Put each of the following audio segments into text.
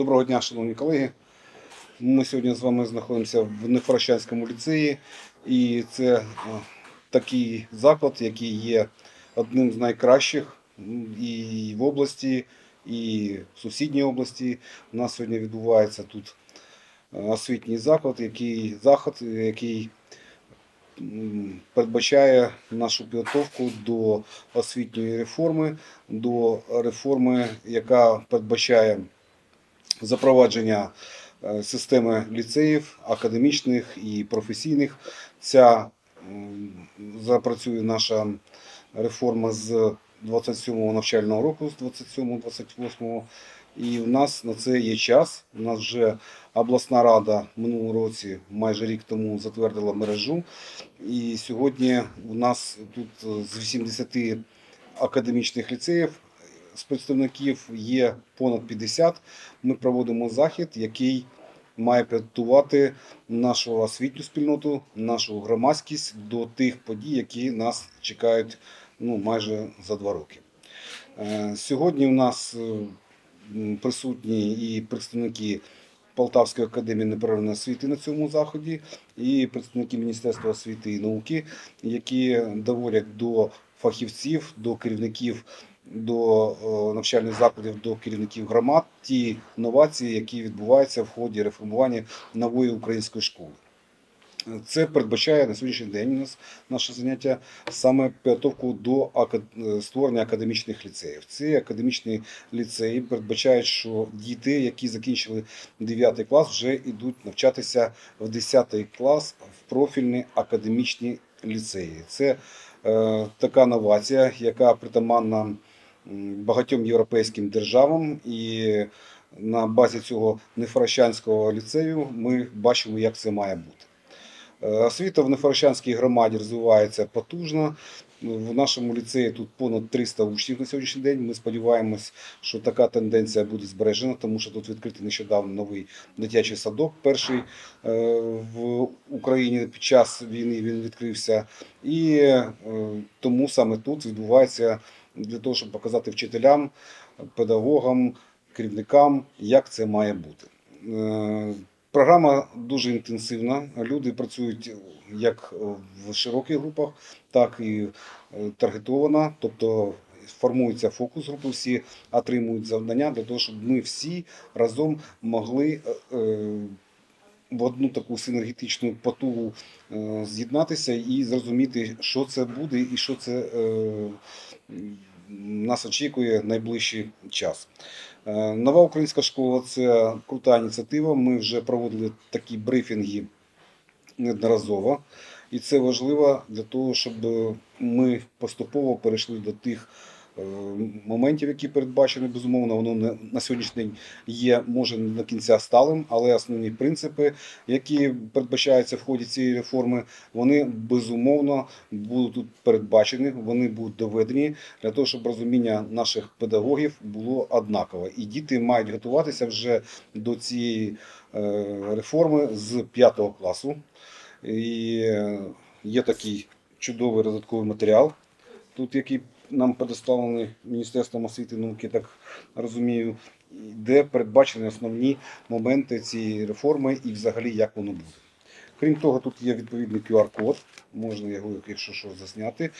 Доброго дня, шановні колеги. Ми сьогодні з вами знаходимося в Нефорощанському ліцеї, і це е, такий заклад, який є одним з найкращих і в області, і в сусідній області. У нас сьогодні відбувається тут е, освітній заклад, який заход, який передбачає нашу підготовку до освітньої реформи, до реформи, яка передбачає запровадження е, системи ліцеїв, академічних і професійних. Ця запрацює наша реформа з 27-го навчального року, з 27-28. І в нас на це є час. У нас вже обласна рада в минулому році, майже рік тому, затвердила мережу. І сьогодні у нас тут е, з 80 академічних ліцеїв з представників є понад 50. Ми проводимо захід, який має підготувати нашу освітню спільноту, нашу громадськість до тих подій, які нас чекають ну, майже за два роки. Е, Сьогодні у нас е, присутні і представники Полтавської академії неперервної освіти на цьому заході, і представники Міністерства освіти і науки, які доводять до фахівців, до керівників до е, навчальних закладів, до керівників громад ті новації, які відбуваються в ході реформування нової української школи. Це передбачає на сьогоднішній день у нас наше заняття саме підготовку до е, створення академічних ліцеїв. Ці академічні ліцеї передбачають, що діти, які закінчили 9 клас, вже йдуть навчатися в 10 клас в профільні академічні ліцеї. Це е, така новація, яка притаманна багатьом європейським державам, і на базі цього нефорощанського ліцею ми бачимо, як це має бути. Е, Освіта в Нефорощанській громаді розвивається потужно. В нашому ліцеї тут понад 300 учнів на сьогоднішній день. Ми сподіваємось, що така тенденція буде збережена, тому що тут відкритий нещодавно новий дитячий садок. Перший е, в Україні під час війни він відкрився. І е, тому саме тут відбувається для того, щоб показати вчителям, педагогам, керівникам, як це має бути. Е, Програма дуже інтенсивна. Люди працюють як в широких групах, так і е, таргетовано, тобто формується фокус групи, всі отримують завдання для того, щоб ми всі разом могли е, е, в одну таку синергетичну потугу е, з'єднатися і зрозуміти, що це буде і що це е, нас очікує найближчий час. Е, Нова українська школа це крута ініціатива. Ми вже проводили такі брифінги неодноразово. І це важливо для того, щоб ми поступово перейшли до тих моментів, які передбачені. Безумовно, воно не- на сьогоднішній день є, може не до кінця сталим, але основні принципи, які передбачаються в ході цієї реформи, вони безумовно будуть тут передбачені, вони будуть доведені для того, щоб розуміння наших педагогів було однакове. І діти мають готуватися вже до цієї е, реформи з 5 класу. І е, є такий чудовий додатковий матеріал, тут який нам предоставлений Міністерством освіти і науки, так розумію, де передбачені основні моменти цієї реформи і взагалі як воно буде. Крім того, тут є відповідний QR-код, можна його, якщо що, засняти.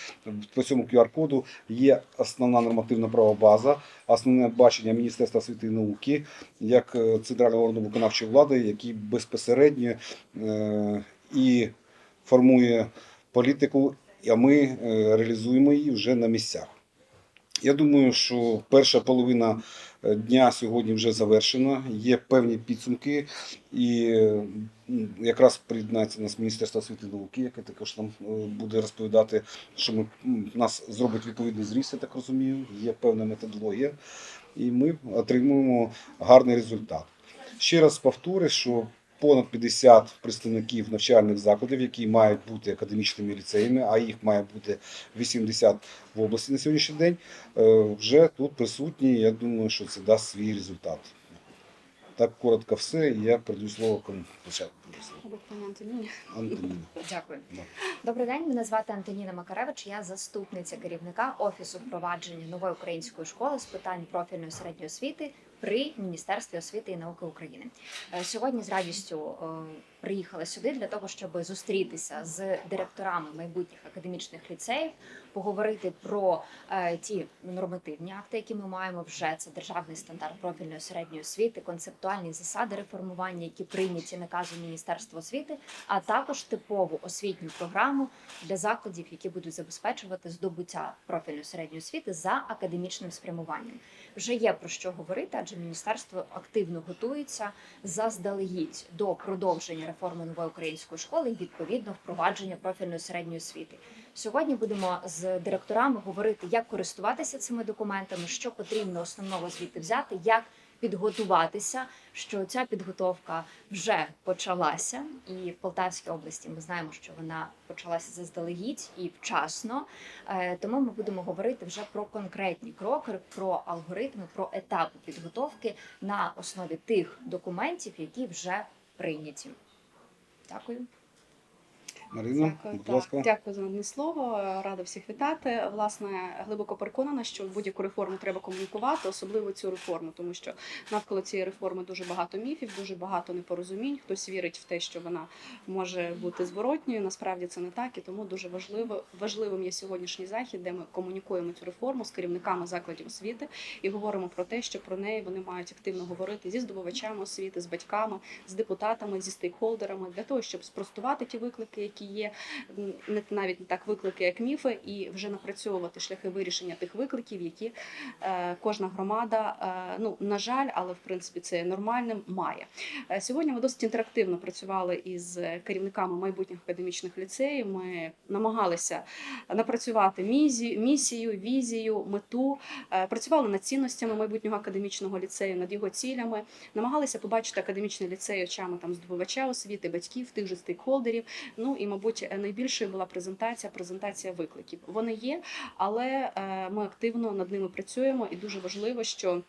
По цьому QR-коду є основна нормативна права база, основне бачення Міністерства освіти і науки як е, центрального органу виконавчої влади, який безпосередньо е, і формує політику, а ми е, реалізуємо її вже на місцях. Я думаю, що перша половина е, дня сьогодні вже завершена. Є певні підсумки, і якраз приєднається нас Міністерство освіти і науки, яке також нам е, буде розповідати, що ми нас зробить відповідний зріст, я так розумію. Є певна методологія, і ми отримуємо гарний результат. Ще раз повторю, що понад 50 представників навчальних закладів, які мають бути академічними ліцеями, а їх має бути 80 в області на сьогоднішній день, е, вже тут присутні. Я думаю, що це дасть свій результат. Так коротко все. і Я передаю слово кому початку. Антоніна. Дякую. Добрий день. Мене звати Антоніна Макаревич. Я заступниця керівника офісу впровадження нової української школи з питань профільної середньої освіти при Міністерстві освіти і науки України. Е, Сьогодні з радістю е, приїхала сюди для того, щоб зустрітися з директорами майбутніх академічних ліцеїв, поговорити про е, ті нормативні акти, які ми маємо вже. Це державний стандарт профільної середньої освіти, концептуальні засади реформування, які прийняті наказом Міністерства освіти, а також типову освітню програму для закладів, які будуть забезпечувати здобуття профільної середньої освіти за академічним спрямуванням. Вже є про що говорити, адже міністерство активно готується заздалегідь до продовження реформи нової української школи і відповідно впровадження профільної середньої освіти. Сьогодні будемо з директорами говорити, як користуватися цими документами, що потрібно основного звідти взяти, як підготуватися. Що ця підготовка вже почалася, і в Полтавській області ми знаємо, що вона почалася заздалегідь і вчасно. Е, Тому ми будемо говорити вже про конкретні кроки, про алгоритми, про етапи підготовки на основі тих документів, які вже прийняті. Дякую. Марина, Дякую, будь так. ласка. Дякую за надане слово. Рада всіх вітати. Власне, глибоко переконана, що будь-яку реформу треба комунікувати, особливо цю реформу, тому що навколо цієї реформи дуже багато міфів, дуже багато непорозумінь. Хтось вірить в те, що вона може бути зворотньою. Насправді це не так, і тому дуже важливо важливим є сьогоднішній захід, де ми комунікуємо цю реформу з керівниками закладів освіти і говоримо про те, що про неї вони мають активно говорити зі здобувачами освіти, з батьками, з депутатами, зі стейкхолдерами для того, щоб спростувати ті виклики, які є не навіть не так виклики, як міфи, і вже напрацьовувати шляхи вирішення тих викликів, які е, кожна громада, е, ну на жаль, але в принципі це є нормальним, має. Е, Сьогодні ми досить інтерактивно працювали із керівниками майбутніх академічних ліцеїв. Ми намагалися напрацювати місію, візію, мету, працювали над цінностями майбутнього академічного ліцею, над його цілями, намагалися побачити академічний ліцей очами там здобувача освіти, батьків, тих же стейкхолдерів. Ну і, мабуть, найбільшою була презентація, презентація викликів. Вони є, але е, ми активно над ними працюємо, і дуже важливо, що.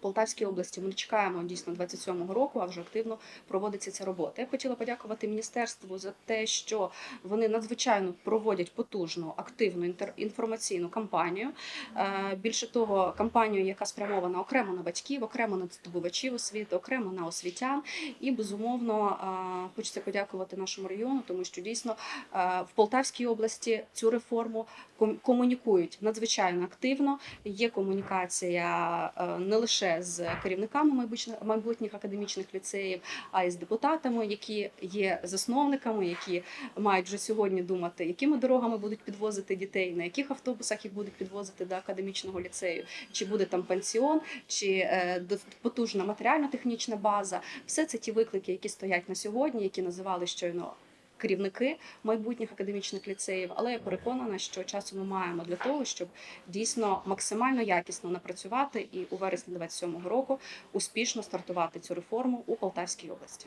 Полтавській області ми чекаємо дійсно 27-го року, а вже активно проводиться ця робота. Я хотіла подякувати міністерству за те, що вони надзвичайно проводять потужну активну інформаційну кампанію. Е, Більше того, кампанію, яка спрямована окремо на батьків, окремо на здобувачів освіти, окремо на освітян. І безумовно е, хочеться подякувати нашому району, тому що дійсно е, в Полтавській області цю реформу ком- комунікують надзвичайно активно. Є комунікація не лише з керівниками майбутніх, академічних ліцеїв, а й з депутатами, які є засновниками, які мають вже сьогодні думати, якими дорогами будуть підвозити дітей, на яких автобусах їх будуть підвозити до академічного ліцею, чи буде там пансіон, чи е, потужна матеріально-технічна база. Все це ті виклики, які стоять на сьогодні, які називали щойно. Керівники майбутніх академічних ліцеїв, але я переконана, що часу ми маємо для того, щоб дійсно максимально якісно напрацювати і у вересні 27-го року успішно стартувати цю реформу у Полтавській області.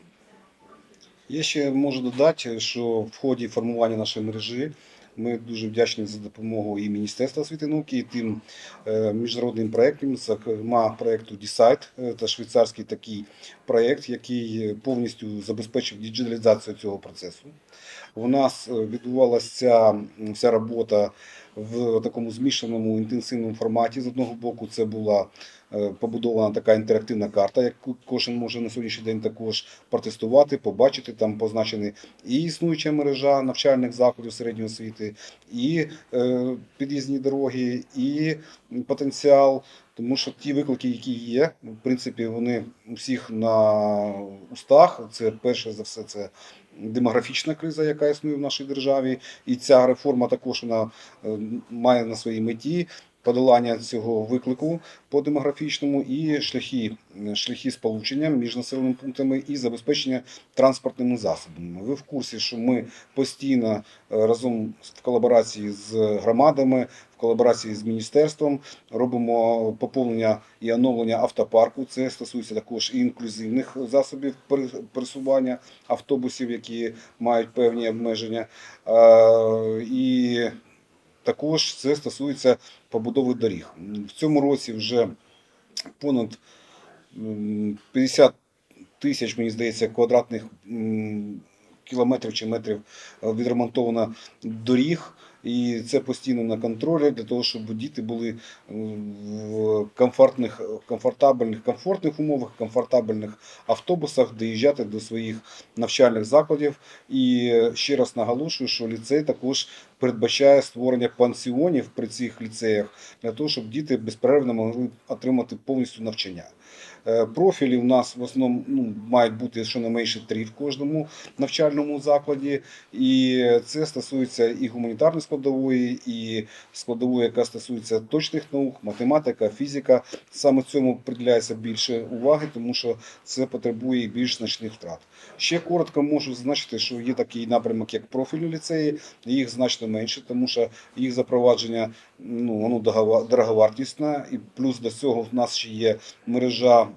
Я ще можу додати, що в ході формування нашої мережі ми дуже вдячні за допомогу і Міністерства освіти і науки, і тим е, міжнародним проєктам, зокрема проєкту Decide, е, та швейцарський такий проєкт, який повністю забезпечив діджиталізацію цього процесу. У нас е, відбувалася вся робота в такому змішаному інтенсивному форматі. З одного боку, це була побудована така інтерактивна карта, яку кожен може на сьогоднішній день також протестувати, побачити. Там позначені і існуюча мережа навчальних закладів середньої освіти, і е, під'їзні дороги, і потенціал. Тому що ті виклики, які є, в принципі, вони у всіх на устах. Це перше за все, це демографічна криза, яка існує в нашій державі, і ця реформа також вона е, має на своїй меті подолання цього виклику по демографічному і шляхи, шляхи сполучення між населеними пунктами і забезпечення транспортними засобами. Ви в курсі, що ми постійно е, разом в колаборації з громадами, в колаборації з міністерством робимо поповнення і оновлення автопарку. Це стосується також і інклюзивних засобів пересування автобусів, які мають певні обмеження. Е, І також це стосується побудови доріг. В цьому році вже понад м, 50 тисяч, мені здається, квадратних кілометрів чи метрів відремонтовано доріг. І це постійно на контролі для того, щоб діти були е, в комфортних, комфортабельних, комфортних умовах, комфортабельних автобусах, доїжджати до своїх навчальних закладів. І ще раз наголошую, що ліцей також передбачає створення пансіонів при цих ліцеях для того, щоб діти безперервно могли отримати повністю навчання. Е, Профілі у нас в основному ну, мають бути щонайменше три в кожному навчальному закладі, і це стосується і гуманітарної складової, і складової, яка стосується точних наук, математика, фізика. Саме цьому приділяється більше уваги, тому що це потребує більш значних втрат. Ще коротко можу зазначити, що є такий напрямок, як профільні ліцеї. Їх значно менше, тому що їх запровадження ну, воно дорогова- дороговартісне, і плюс до цього в нас ще є мережа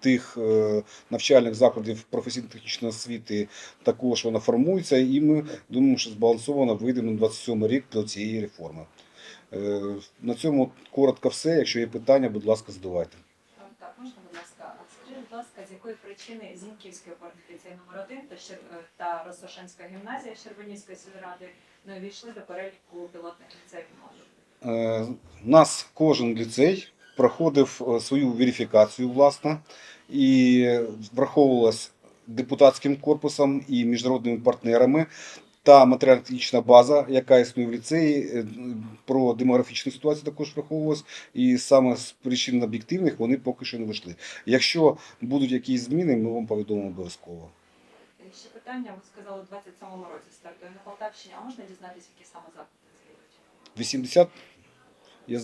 тих е, навчальних закладів професійно-технічної освіти. Також вона формується, і ми думаємо, що збалансовано вийдемо на 27 рік до цієї реформи. Е, На цьому коротко все. Якщо є питання, будь ласка, задавайте. Так, можна, будь ласка, скажіть, будь ласка, з якої причини Зіньківський ліцей номер 1 та, Щер... е, та Росошенська гімназія Щербинівської сільради не увійшли до переліку пілотних ліцеїв? Е, Нас кожен ліцей проходив е, свою верифікацію, власне, і враховувалась депутатським корпусом і міжнародними партнерами. Та матеріально-технічна база, яка існує в ліцеї, е, про демографічну ситуацію також враховувалась, і саме з причин об'єктивних вони поки що не вийшли. Якщо будуть якісь зміни, ми вам повідомимо обов'язково. Ще питання, ви сказали, у 27-му році стартує на Полтавщині, а можна дізнатися, які саме будуть? 80 я,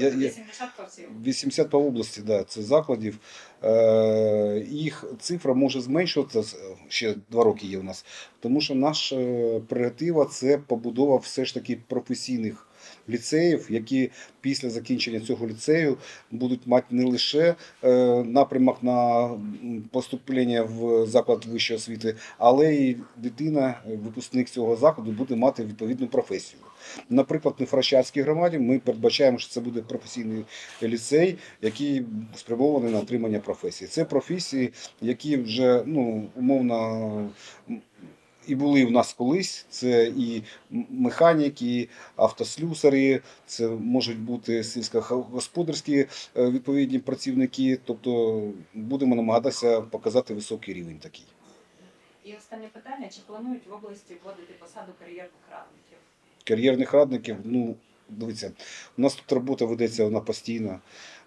я, я, 80 по всій 80 по області, да, це закладів. Е, їх цифра може зменшуватися ще два роки є у нас, тому що наша е, прерогатива це побудова все ж таки професійних ліцеїв, які після закінчення цього ліцею будуть мати не лише е, напрямок на поступлення в заклад вищої освіти, але й дитина, випускник цього закладу, буде мати відповідну професію. Наприклад, в Нефрощадській громаді ми передбачаємо, що це буде професійний ліцей, який спрямований на отримання професії. Це професії, які вже ну, умовно і були в нас колись. Це і механіки, і автослюсарі, це можуть бути сільськогосподарські е, відповідні працівники. Тобто будемо намагатися показати високий рівень такий. І останнє питання, чи планують в області вводити посаду кар'єрних радників? кар'єрних радників. Ну, дивіться, у нас тут робота ведеться вона постійно.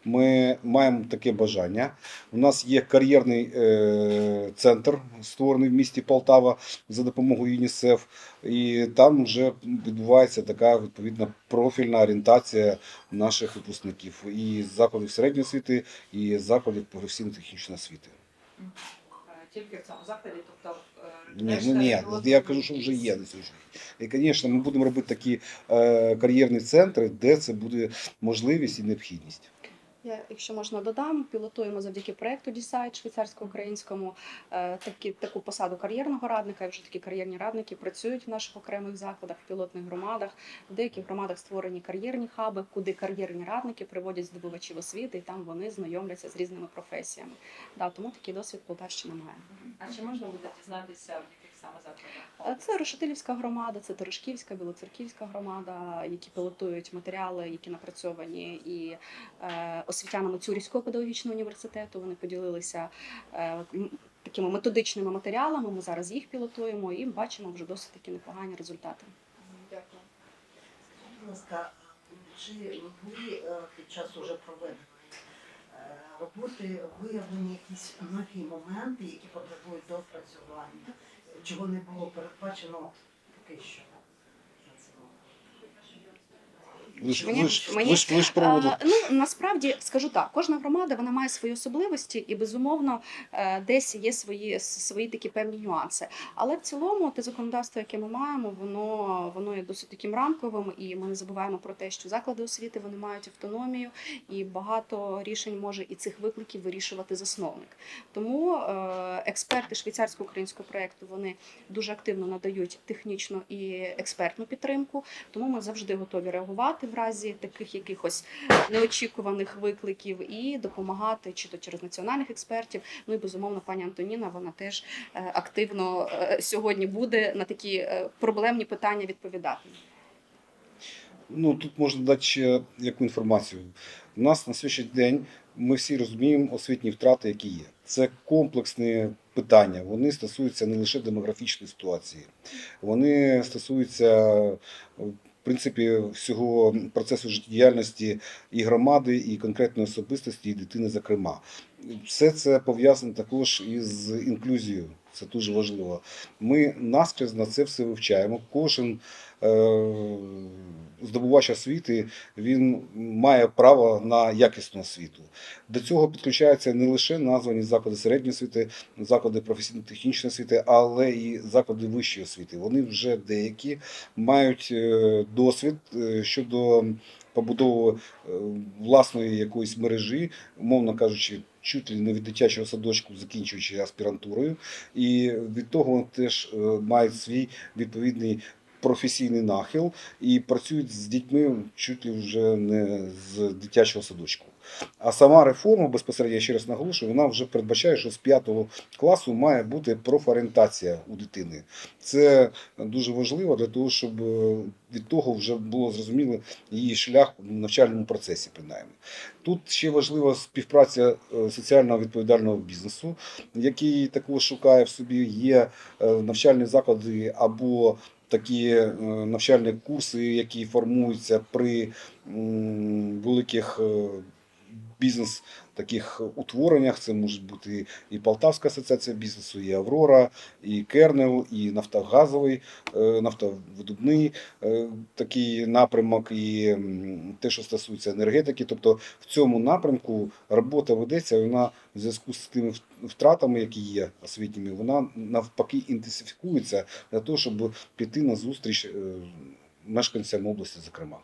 Ми маємо таке бажання. У нас є кар'єрний е, центр, створений в місті Полтава за допомогою ЮНІСЕФ, і там вже відбувається така відповідна профільна орієнтація наших випускників і закладів середньої освіти, і закладів професійно-технічної освіти. Тільки в цьому закладі, тобто е, Ні, ну ні, я кажу, що вже є на. І, звісно, ми будемо робити такі е, кар'єрні центри, де це буде можливість і необхідність. Я, якщо можна додам, пілотуємо завдяки проекту Дісайт швейцарсько-українському е, такі, таку посаду кар'єрного радника. І вже такі кар'єрні радники працюють в наших окремих закладах, в пілотних громадах. В деяких громадах створені кар'єрні хаби, куди кар'єрні радники приводять здобувачів освіти, і там вони знайомляться з різними професіями. Да, тому такий досвід Полтавщина має. А чи можна буде дізнатися, саме закладах? Е, Це Решетилівська громада, це Терешківська, Білоцерківська громада, які пілотують матеріали, які напрацьовані і е, освітянами Цюрівського педагогічного університету. Вони поділилися е, такими методичними матеріалами. Ми зараз їх пілотуємо і бачимо вже досить такі непогані результати. Дякую. Будь ласка, чи були е, під час уже проведеної е, роботи виявлені якісь нові моменти, які потребують доопрацювання, чого не було передбачено поки що? на цьому? Ви ж, Мені- ви ж, мені- ви ж, ви ж проводите. А, ну насправді скажу так, кожна громада вона має свої особливості, і безумовно е, десь є свої свої такі певні нюанси. Але в цілому те законодавство, яке ми маємо, воно воно є досить таким рамковим, і ми не забуваємо про те, що заклади освіти вони мають автономію, і багато рішень може і цих викликів вирішувати засновник. Тому е, експерти швейцарсько-українського проекту вони дуже активно надають технічну і експертну підтримку. Тому ми завжди готові реагувати в разі таких якихось неочікуваних викликів і допомагати чи то через національних експертів. Ну і безумовно, пані Антоніна вона теж е, активно е, сьогодні буде на такі е, проблемні питання відповідати. Ну тут можна дати ще яку інформацію. У нас на сьогоднішній день ми всі розуміємо освітні втрати, які є. Це комплексні питання. Вони стосуються не лише демографічної ситуації, вони стосуються принципі всього процесу життєдіяльності і громади, і конкретної особистості, і дитини, зокрема. Все це пов'язано також із інклюзією. Це дуже важливо. Ми наскрізь на це все вивчаємо. Кожен здобувач освіти він має право на якісну освіту. До цього підключаються не лише названі заклади середньої освіти, заклади професійно-технічної освіти, але і заклади вищої освіти. Вони вже деякі мають е, досвід е, щодо побудови е, власної якоїсь мережі, умовно кажучи. Чуть ли не від дитячого садочку, закінчуючи аспірантурою, і від того вони теж е, мають свій відповідний професійний нахил і працюють з дітьми чуть ли вже не з дитячого садочку. А сама реформа безпосередньо, я ще раз наголошую, вона вже передбачає, що з 5 класу має бути профорієнтація у дитини. Це дуже важливо для того, щоб е, від того вже було зрозуміло її шлях в навчальному процесі, принаймні. Тут ще важлива співпраця е, соціально відповідального бізнесу, який також шукає в собі є е, навчальні заклади або такі е, навчальні курси, які формуються при великих е, бізнес таких утвореннях. Це можуть бути і Полтавська асоціація бізнесу, і Аврора, і Кернел, і Нафтогазовий, е, нафтовидобний е, такий напрямок, і те, що стосується енергетики. Тобто в цьому напрямку робота ведеться, вона в зв'язку з тими втратами, які є освітніми, вона навпаки інтенсифікується для того, щоб піти на зустріч е, мешканцям області, зокрема.